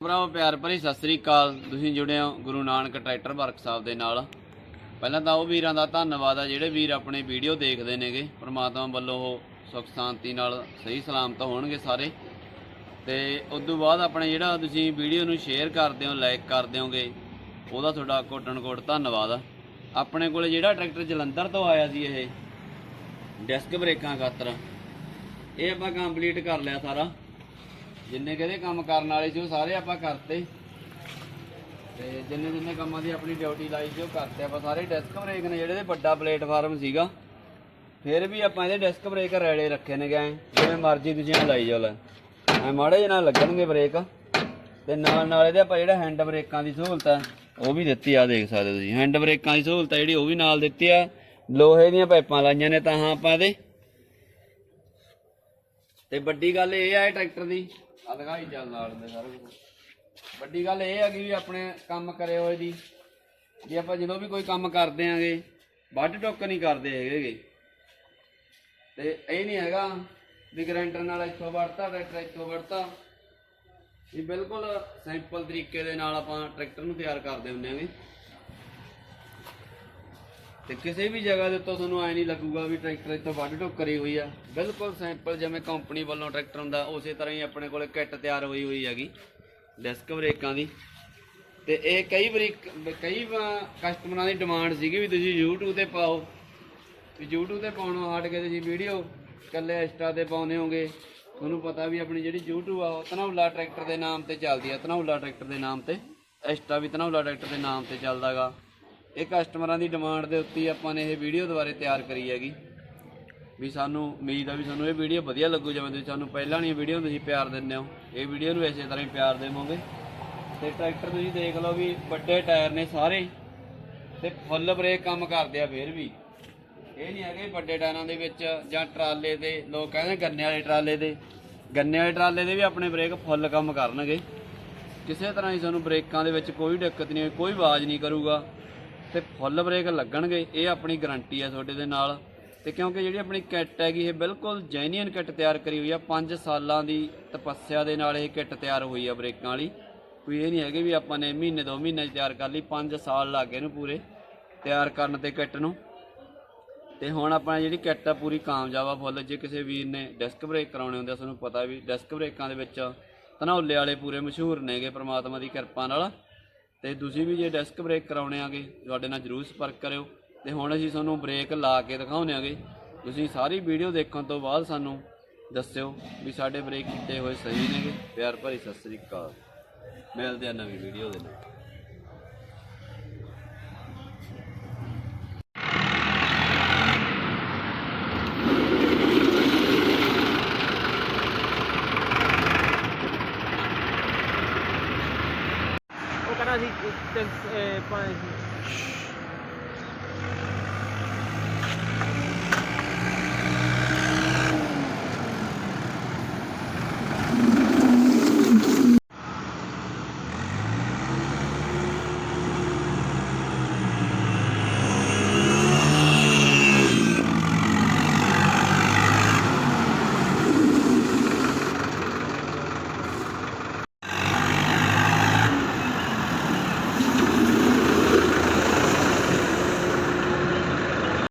ਭਰਾਵੋ, ਪਿਆਰ ਭਰੀ ਸਤਿ ਸ੍ਰੀ ਅਕਾਲ। ਤੁਸੀਂ ਜੁੜੇ ਹੋ ਗੁਰੂ ਨਾਨਕ ਟਰੈਕਟਰ ਵਰਕਸ਼ਾਪ ਦੇ ਨਾਲ। ਪਹਿਲਾਂ ਤਾਂ ਉਹ ਵੀਰਾਂ ਦਾ ਧੰਨਵਾਦ ਆ, ਜਿਹੜੇ ਵੀਰ ਆਪਣੇ ਵੀਡੀਓ ਦੇਖਦੇ ਨੇਗੇ। ਪ੍ਰਮਾਤਮਾ ਵੱਲੋਂ ਉਹ ਸੁਖ ਸ਼ਾਂਤੀ ਨਾਲ ਸਹੀ ਸਲਾਮਤ ਹੋਣਗੇ ਸਾਰੇ। ਤੇ ਉਸ ਤੋਂ ਬਾਅਦ ਆਪਣੇ ਜਿਹੜਾ ਤੁਸੀਂ ਵੀਡੀਓ ਨੂੰ ਸ਼ੇਅਰ ਕਰਦੇ ਹੋ ਲਾਈਕ ਕਰਦੇ ਹੋਗੇ, ਉਹਦਾ ਤੁਹਾਡਾ ਕੋਟਨ ਕੋਟ ਧੰਨਵਾਦ ਆ। ਆਪਣੇ ਕੋਲੇ ਜਿਹੜਾ ਟਰੈਕਟਰ ਜਲੰਧਰ ਤੋਂ ਆਇਆ ਸੀ ਇਹ ਡਿਸਕ ਬ੍ਰੇਕਾਂ ਖਾਤਰ, ਇਹ ਆਪਾਂ ਕੰਪਲੀਟ ਕਰ ਲਿਆ ਸਾਰਾ। ਜਿੰਨੇ ਕਿਹਦੇ ਕੰਮ ਕਰਨ ਵਾਲੇ ਸੀ ਉਹ ਸਾਰੇ ਆਪਾਂ ਕਰਤੇ। ਤੇ ਜਿੰਨੇ ਜਿੰਨੇ ਕੰਮਾਂ ਦੀ ਆਪਣੀ ਡਿਊਟੀ ਲਾਈ ਸੀ ਉਹ ਕਰਤੇ। ਆਪਾਂ ਸਾਰੇ ਡੈਸਕ ਬ੍ਰੇਕ ਨੇ ਜਿਹੜੇ ਦੇ ਵੱਡਾ ਪਲੇਟਫਾਰਮ ਸੀਗਾ। ਫਿਰ ਵੀ ਆਪਾਂ ਇਹਦੇ ਡਿਸਕ ਬ੍ਰੇਕ ਰੈਲੇ ਰੱਖੇ ਨੇ ਗਏ ਜਿਵੇਂ ਮਰਜ਼ੀ ਤੁਸੀਂ ਐਂ ਲਾਈ ਜਾਓ ਲੈ ਐ ਮਾੜੇ ਜਿਹੇ ਨਾਲ ਲੱਗਣਗੇ ਬ੍ਰੇਕ ਤੇ ਨਾਲ ਨਾਲ ਇਹਦੇ ਆਪਾਂ ਜਿਹੜਾ ਹੈਂਡ ਬ੍ਰੇਕਾਂ ਦੀ ਸਹੂਲਤ ਹੈ ਉਹ ਵੀ ਦਿੱਤੀ ਆ, ਦੇਖ ਸਕਦੇ ਤੁਸੀਂ। ਹੈਂਡ ਬ੍ਰੇਕਾਂ ਦੀ ਸਹੂਲਤ ਹੈ ਜਿਹੜੀ, ਉਹ ਵੀ ਨਾਲ ਦਿੱਤੀ ਆ। ਲੋਹੇ ਦੀਆਂ ਪਾਈਪਾਂ ਲਾਈਆਂ ਨੇ ਤਾਂ ਹਾਂ ਆਪਾਂ ਇਹਦੇ। ਤੇ ਵੱਡੀ ਗੱਲ ਇਹ ਆ ਇਹ ਟਰੈਕਟਰ ਦੀ। ਆ ਚੱਲ ਨਾਲ ਸਾਰਾ ਸਾਰੇ ਕੁਛ। ਵੱਡੀ ਗੱਲ ਇਹ ਹੈਗੀ ਵੀ ਆਪਣੇ ਕੰਮ ਕਰੇ ਹੋਏ ਦੀ। ਜੇ ਆਪਾਂ ਜਦੋਂ ਵੀ ਕੋਈ ਕੰਮ ਕਰਦੇ ਆਂਗੇ, ਵੱਢ ਟੁੱਕ ਨਹੀਂ ਕਰਦੇ ਹੈਗੇ ਤੇ ਇਹ ਨਹੀਂ ਹੈਗਾ ਵੀ ਗਰੈਂਟਰ ਨਾਲ ਇੱਥੋਂ ਵੜਤਾ ਟਰੈਕਟਰ ਇੱਥੋਂ ਵੜਤਾ ਇਹ ਬਿਲਕੁਲ ਸਿੰਪਲ ਤਰੀਕੇ ਦੇ ਨਾਲ ਆਪਾਂ ਟਰੈਕਟਰ ਨੂੰ ਤਿਆਰ ਕਰਦੇ ਹੁੰਦੇ ਆਂਗੇ। ਤੇ ਕਿਸੇ ਵੀ ਜਗ੍ਹਾ ਦੇ ਉੱਤੋਂ ਤੁਹਾਨੂੰ ਐ ਨਹੀਂ ਲੱਗੂਗਾ ਵੀ ਟਰੈਕਟਰ ਇੱਥੋਂ ਵੱਢ ਟੁੱਕ ਕਰੀ ਹੋਈ ਆ। ਬਿਲਕੁਲ ਸਿੰਪਲ ਜਿਵੇਂ ਕੰਪਨੀ ਵੱਲੋਂ ਟਰੈਕਟਰ ਹੁੰਦਾ, ਉਸੇ ਤਰ੍ਹਾਂ ਹੀ ਆਪਣੇ ਕੋਲੇ ਕਿੱਟ ਤਿਆਰ ਹੋਈ ਹੋਈ ਹੈਗੀ ਡਿਸਕ ਬ੍ਰੇਕਾਂ ਦੀ। ਤੇ ਇਹ ਕਈ ਵਾਰੀ ਕਈ ਕਸਟਮਰਾਂ ਦੀ ਡਿਮਾਂਡ ਸੀਗੀ ਵੀ ਤੁਸੀਂ YouTube ਤੇ ਪਾਓ। ਵੀ YouTube ਤੇ ਪਾਉਣੋਂ ਹਟ ਕੇ ਤੁਸੀਂ ਵੀਡੀਓ ਇਕੱਲੇ ਇੰਸਟਾ ਤੇ ਪਾਉਂਦੇ ਹੋਗੇ ਤੁਹਾਨੂੰ ਪਤਾ ਵੀ ਆਪਣੀ ਜਿਹੜੀ YouTube ਆ, ਉਹ ਧਨੌਲਾ ਟਰੈਕਟਰ ਦੇ ਨਾਮ ਤੇ ਚੱਲਦੀ ਆ, ਧਨੌਲਾ ਟਰੈਕਟਰ ਦੇ ਨਾਮ ਤੇ। ਇੰਸਟਾ ਵੀ ਧਨੌਲਾ ਟਰੈਕਟਰ ਦੇ ਨਾਮ ਤੇ ਚੱਲਦਾਗਾ। ਇਹ ਕਸਟਮਰਾਂ ਦੀ ਡਿਮਾਂਡ ਦੇ ਉੱਤੇ ਆਪਾਂ ਨੇ ਇਹ ਵੀਡੀਓ ਦੁਬਾਰੇ ਤਿਆਰ ਕਰੀ ਹੈਗੀ। ਵੀ ਸਾਨੂੰ, ਉਮੀਦ ਆ ਵੀ ਤੁਹਾਨੂੰ ਇਹ ਵੀਡੀਓ ਵਧੀਆ ਲੱਗੂ, ਜਿਵੇਂ ਤੁਸੀਂ ਸਾਨੂੰ ਪਹਿਲਾਂ ਵਾਲੀਆਂ ਵੀਡੀਓ ਤੁਸੀਂ ਪਿਆਰ ਦਿੰਦੇ ਹੋ। ਇਹ ਵੀਡੀਓ ਨੂੰ ਇਸੇ ਤਰ੍ਹਾਂ ਹੀ ਪਿਆਰ ਦੇਵੋਗੇ। ਤੇ ਟਰੈਕਟਰ ਤੁਸੀਂ ਦੇਖ ਲਓ ਵੀ ਵੱਡੇ ਟਾਇਰ ਨੇ ਸਾਰੇ। ਤੇ ਫੁੱਲ ਬ੍ਰੇਕ ਕੰਮ ਕਰਦੇ ਆ ਫੇਰ ਵੀ। ਇਹ ਨਹੀਂ ਹੈਗੇ ਵੱਡੇ ਟਾਇਰਾਂ ਦੇ ਵਿੱਚ ਜਾਂ ਟਰਾਲੇ ਦੇ, ਲੋਕ ਕਹਿੰਦੇ ਗੰਨੇ ਵਾਲੇ ਟਰਾਲੇ ਦੇ। ਗੰਨੇ ਵਾਲੇ ਟਰਾਲੇ ਦੇ ਵੀ ਆਪਣੇ ਬ੍ਰੇਕ ਫੁੱਲ ਕੰਮ ਕਰਨਗੇ। ਕਿਸੇ ਤਰ੍ਹਾਂ ਹੀ ਸਾਨੂੰ ਬ੍ਰੇਕਾਂ ਦੇ ਵਿੱਚ ਕੋਈ ਦਿੱਕਤ ਨਹੀਂ, ਕੋਈ ਆਵਾਜ਼ ਨਹੀਂ ਕਰੂਗਾ। ਤੇ ਫੁੱਲ ਬ੍ਰੇਕ ਲੱਗਣਗੇ, ਇਹ ਆਪਣੀ ਗਾਰੰਟੀ ਹੈ ਤੁਹਾਡੇ ਦੇ ਨਾਲ। ਤੇ ਕਿਉਂਕਿ ਜਿਹੜੀ ਆਪਣੀ ਕਿੱਟ ਹੈਗੀ, ਇਹ ਬਿਲਕੁਲ ਜੈਨੂਇਨ ਕਿੱਟ ਤਿਆਰ ਕਰੀ ਹੋਈ ਆ। 5 ਸਾਲਾਂ ਦੀ ਤਪੱਸਿਆ ਦੇ ਨਾਲ ਇਹ ਕਿੱਟ ਤਿਆਰ ਹੋਈ ਆ ਬ੍ਰੇਕਾਂ ਵਾਲੀ। ਕੋਈ ਇਹ ਨਹੀਂ ਹੈਗੇ ਵੀ ਆਪਾਂ ਨੇ ਮਹੀਨੇ, ਦੋ ਮਹੀਨੇ ਤਿਆਰ ਕਰ ਲਈ 5 ਸਾਲ ਲੱਗ ਗਏ ਇਹਨੂੰ ਪੂਰੇ ਤਿਆਰ ਕਰਨ ਤੇ ਕਿੱਟ ਨੂੰ। ਤੇ ਹੁਣ ਆਪਣਾ ਜਿਹੜੀ ਕਿੱਟ ਆ ਪੂਰੀ ਕਾਮਯਾਬ ਆ ਫੁੱਲ ਜੇ ਕਿਸੇ ਵੀਰ ਨੇ ਡਿਸਕ ਬ੍ਰੇਕ ਕਰਾਉਣੇ ਹੁੰਦੇ ਆ, ਤੁਹਾਨੂੰ ਪਤਾ ਵੀ ਡਿਸਕ ਬ੍ਰੇਕਾਂ ਦੇ ਵਿੱਚ ਧਨੌਲੇ ਵਾਲੇ ਪੂਰੇ ਮਸ਼ਹੂਰ ਨੇਗੇ ਪ੍ਰਮਾਤਮਾ ਦੀ ਕਿਰਪਾ ਨਾਲ। ਤੇ ਤੁਸੀਂ ਵੀ ਜੇ ਡਿਸਕ ਬ੍ਰੇਕ ਕਰਾਉਣੇ ਆਗੇ, ਤੁਹਾਡੇ ਨਾਲ ਜਰੂਰ ਸੰਪਰਕ ਕਰਿਓ। ਤੇ ਹੁਣ ਅਸੀਂ ਤੁਹਾਨੂੰ ਬ੍ਰੇਕ ਲਾ ਕੇ ਦਿਖਾਉਣੇ ਆਗੇ। ਤੁਸੀਂ ਸਾਰੀ ਵੀਡੀਓ ਦੇਖਣ ਤੋਂ ਬਾਅਦ ਸਾਨੂੰ ਦੱਸਿਓ ਵੀ ਸਾਡੇ ਬ੍ਰੇਕ ਕੀਤੇ ਹੋਏ ਸਹੀ ਨੇਗੇ। ਪਿਆਰ ਭਰੀ ਸਤਿ ਸ੍ਰੀ ਅਕਾਲ। ਮਿਲਦੇ ਆ ਨਵੀਂ ਵੀਡੀਓ ਦੇ ਨਾਲ। ਉਹ ਕਹਿੰਦਾ ਸੀ ਤਿੰਨ- ਅਹ ਪੰਜ